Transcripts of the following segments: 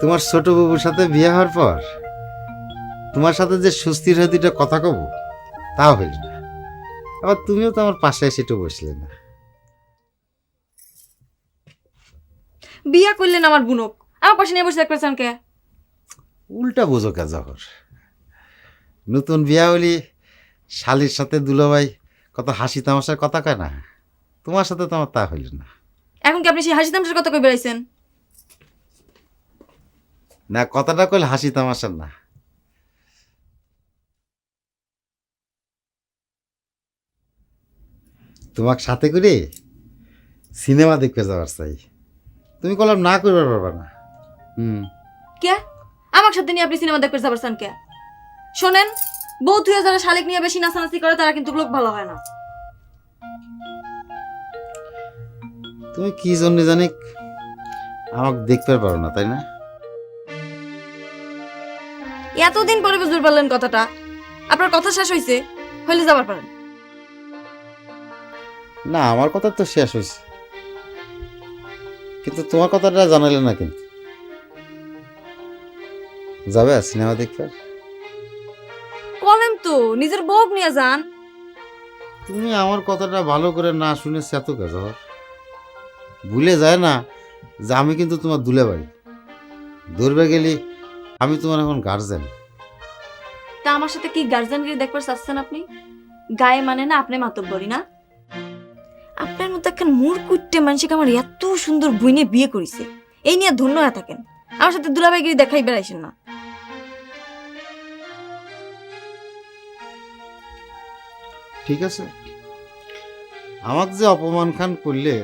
তোমার ছোট বাবুর সাথে বিয়ে হওয়ার পর তোমার সাথে যে সুস্থির হয়ে দুটো কথা কব তাও হইল না। আবার তুমিও তো আমার পাশে এসে একটু বসলে না। বিয়া করলেন আমার বুনক। আমার পাশে নিয়ে বসে থাকতেছেন কে উল্টা বোঝো কে জহর। নতুন বিয়া হলি শালির সাথে দুলাভাই কত হাসি তামাশার কথা কয় না। তোমার সাথে তো আমার তা হইল না। এখন কি আপনি সেই হাসি তামসার কথা কই বেড়াইছেন? না কথাটা কইলে হাসি তামাশার না। তোমাকে সাথে করে সিনেমা দেখতে যাওয়ার চাই। তুমি কলাম না করবার পারবা না। হুম। কে? আমার সাথে নিয়ে আপনি সিনেমা দেখতে যাবেন কে? শোনেন বউ তুই যারা শালিক নিয়ে বেশি নাচানাচি করে তারা কিন্তু লোক ভালো হয় না। তুমি কি জন্য জানি আমাকে দেখতে পারো না তাই না? এতদিন পরে বুঝতে পারলেন কথাটা। আপনার কথা শেষ হয়েছে হইলে যাবার পারেন। না আমার কথা তো শেষ হয়েছে কিন্তু তোমার কথাটা জানালে না কিন্তু। যাবে সিনেমা দেখতে? কলেম তো নিজের বউ নিয়ে যান। তুমি আমার কথাটা ভালো করে না শুনে এত কাজ ভুলে যায় না যে আমি কিন্তু তোমার দুলে বাড়ি দৌড়বে গেলি আমি তোমার এখন গার্জেন তা আমার সাথে কি গার্জেনগিরি দেখবার চাচ্ছেন আপনি? গায়ে মানে না আপনি মাতব্বরি না? আপনার মতো একটা মূর কুট্টে মানুষকে আমার এত সুন্দর বইনে বিয়ে করেছে। এই নিয়ে ধন্য হয়ে থাকেন। আমার সাথে দুলাভাইগিরি দেখাই বেড়াইছেন না। ঠিক আছে। আমাকে যে অপমান খান করলে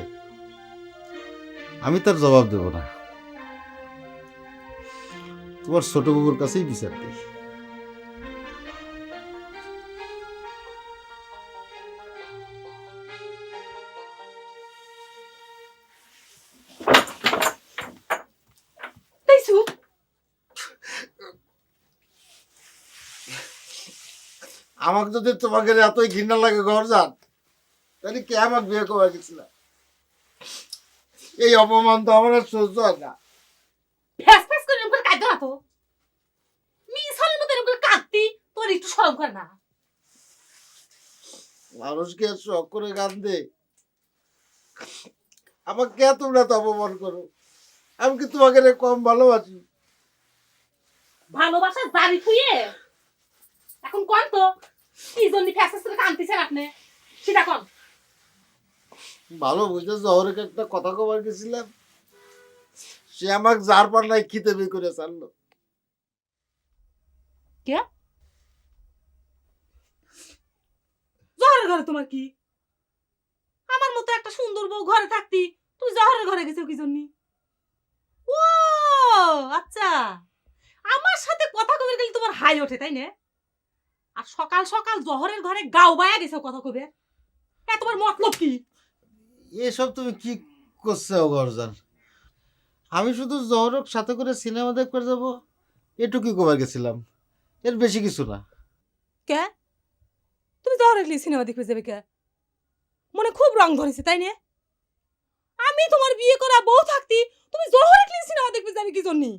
আমি তার জবাব দেব না। তোমার ছোট বাবুর কাছেই বিচার দিই আমাকে যদি তোমাকে এতই ঘৃণা লাগে ঘর যান তাহলে কে আমাকে বিয়ে করে গেছিল এই অপমান তো আমার আর সহ্য হয় না ফ্যাস ফ্যাস করে এরকম করে কাঁদো না তো মিস মতো এরকম কাঁদতি তোর একটু সরম করে না। মানুষকে শখ করে দে আমাকে কে তোমরা তো অপমান করো? আমি কি তোমাকে কম ভালোবাসি? ভালোবাসা জারি থুয়ে? এখন কোন তো? কি জন্য ফ্যাস ফ্যাস করে কাঁদতেছেন আপনি? সেটা কোন? ভালো বুঝতে জহরকে একটা কথা কবার গেছিলাম। সে আমাকে যার পার নাই খিতে বি করে ছাড়লো। জহরের ঘরে তোমার কি? আমার মতো একটা সুন্দর বউ ঘরে থাকতি তুই জহরের ঘরে গেছো কি জন্য? ও আচ্ছা। আমার সাথে কথা কবে গেলে তোমার হাই ওঠে তাই না? আর সকাল সকাল জহরের ঘরে গাও বায়া গেছো কথা কবে এ তোমার মতলব কি? এসব তুমি কি করছ গরজান? আমি শুধু জহরক সাথে করে সিনেমা দেখতে যাব, এটুকুই কবার গেছিলাম। এর বেশি কিছু না। কে? তুমি জহর একলি সিনেমা দেখবে যাবে কে? মনে খুব রং ধরেছে, তাই না? আমি তোমার বিয়ে করা বউ থাকতি, তুমি জহর একলি সিনেমা দেখবে যাবে কি জন্য?